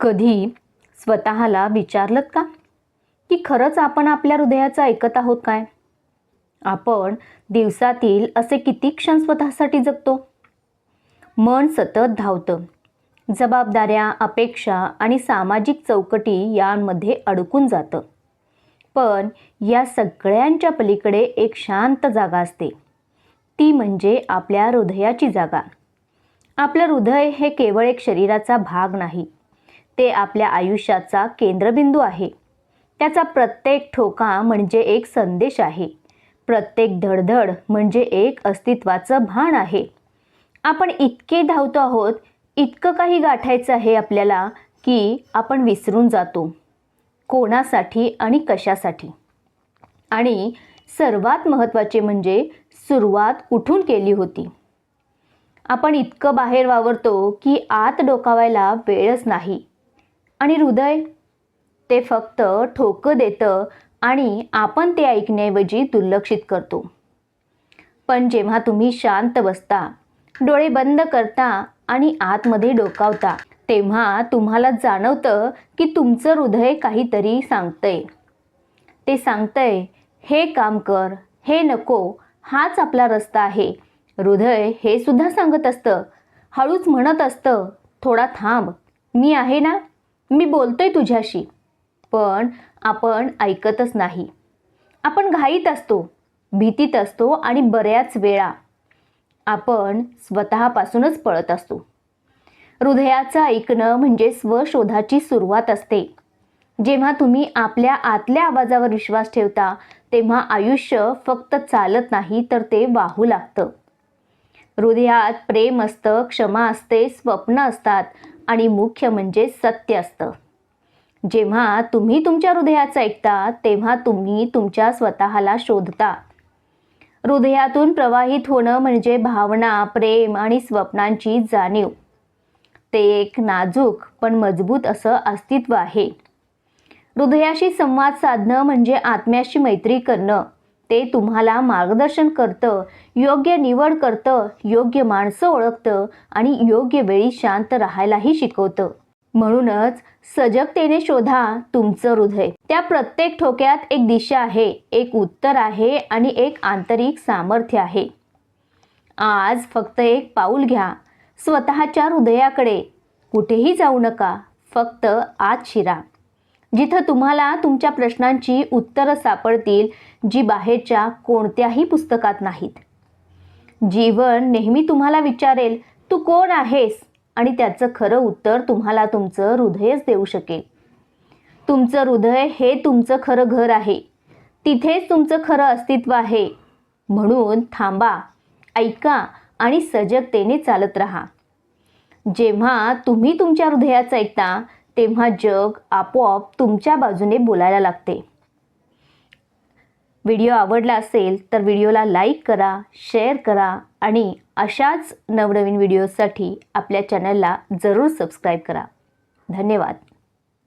कधी स्वतःला विचारलत का? की खरंच आपण आपल्या हृदयाचं ऐकत आहोत काय? आपण दिवसातील असे किती क्षण स्वतःसाठी जगतो? मन सतत धावतं. जबाबदाऱ्या अपेक्षा आणि सामाजिक चौकटी यांमध्ये अडकून जातं. पण या सगळ्यांच्या पलीकडे एक शांत जागा असते. ती म्हणजे आपल्या हृदयाची जागा. आपलं हृदय हे केवळ एक शरीराचा भाग नाही. ते आपल्या आयुष्याचा केंद्रबिंदू आहे. त्याचा प्रत्येक ठोका म्हणजे एक संदेश आहे. प्रत्येक धडधड म्हणजे एक अस्तित्वाचं भान आहे. आपण इतके धावतो आहोत इतकं काही गाठायचं आहे आपल्याला की आपण विसरून जातो. कोणासाठी आणि कशासाठी? आणि सर्वात महत्त्वाचे म्हणजे सुरुवात कुठून केली होती? आपण इतकं बाहेर वावरतो की आत डोकावायला वेळच नाही. आणि हृदय? ते फक्त ठोकं देतं आणि आपण ते ऐकण्याऐवजी दुर्लक्षित करतो. पण जेव्हा तुम्ही शांत बसता डोळे बंद करता आणि आतमध्ये डोकावता तेव्हा तुम्हाला जाणवतं की तुमचं हृदय काहीतरी सांगतंय. ते सांगतंय हे काम कर हे नको हाच आपला रस्ता आहे. हृदय हे सुद्धा सांगत असतं. हळूच म्हणत असतं थोडा थांब मी आहे ना? मी बोलतोय तुझ्याशी पण आपण ऐकतच नाही. आपण घाईत असतो भीतीत असतो आणि बऱ्याच वेळा आपण स्वतःपासूनच पळत असतो. हृदयाचं ऐकणं म्हणजे स्वशोधाची सुरुवात असते. जेव्हा तुम्ही आपल्या आतल्या आवाजावर विश्वास ठेवता तेव्हा आयुष्य फक्त चालत नाही तर ते वाहू लागतं. हृदयात प्रेम असतं क्षमा असते स्वप्न असतात आणि मुख्य म्हणजे सत्य असतं. जेव्हा तुम्ही तुमच्या हृदयाचं ऐकता तेव्हा तुम्ही तुमच्या स्वतःला शोधता. हृदयातून प्रवाहित होणं म्हणजे भावना प्रेम आणि स्वप्नांची जाणीव. ते एक नाजूक पण मजबूत असं अस्तित्व आहे. हृदयाशी संवाद साधणं म्हणजे आत्म्याशी मैत्री करणं. ते तुम्हाला मार्गदर्शन करतं योग्य निवड करतं योग्य माणसं ओळखतं आणि योग्य वेळी शांत राहायलाही शिकवतं. म्हणूनच सजगतेने शोधा तुमचं हृदय. त्या प्रत्येक ठोक्यात एक दिशा आहे एक उत्तर आहे आणि एक आंतरिक सामर्थ्य आहे. आज फक्त एक पाऊल घ्या. स्वतःच्या हृदयाकडे. कुठेही जाऊ नका. फक्त आत शिरा. जिथं तुम्हाला तुमच्या प्रश्नांची उत्तरं सापडतील जी बाहेरच्या कोणत्याही पुस्तकात नाहीत. जीवन नेहमी तुम्हाला विचारेल तू कोण आहेस? आणि त्याचं खरं उत्तर तुम्हाला तुमचं हृदयच देऊ शकेल. तुमचं हृदय हे तुमचं खरं घर आहे. तिथेच तुमचं खरं अस्तित्व आहे. म्हणून थांबा ऐका आणि सजगतेने चालत राहा. जेव्हा तुम्ही तुमच्या हृदयाचं ऐकता तेव्हा जग आपोआप तुमच्या बाजूने बोलायला लागते. व्हिडिओ आवडला असेल तर व्हिडिओला लाईक करा शेअर करा आणि अशाच नवनवीन व्हिडिओसाठी आपल्या चॅनलला जरूर सबस्क्राईब करा. धन्यवाद.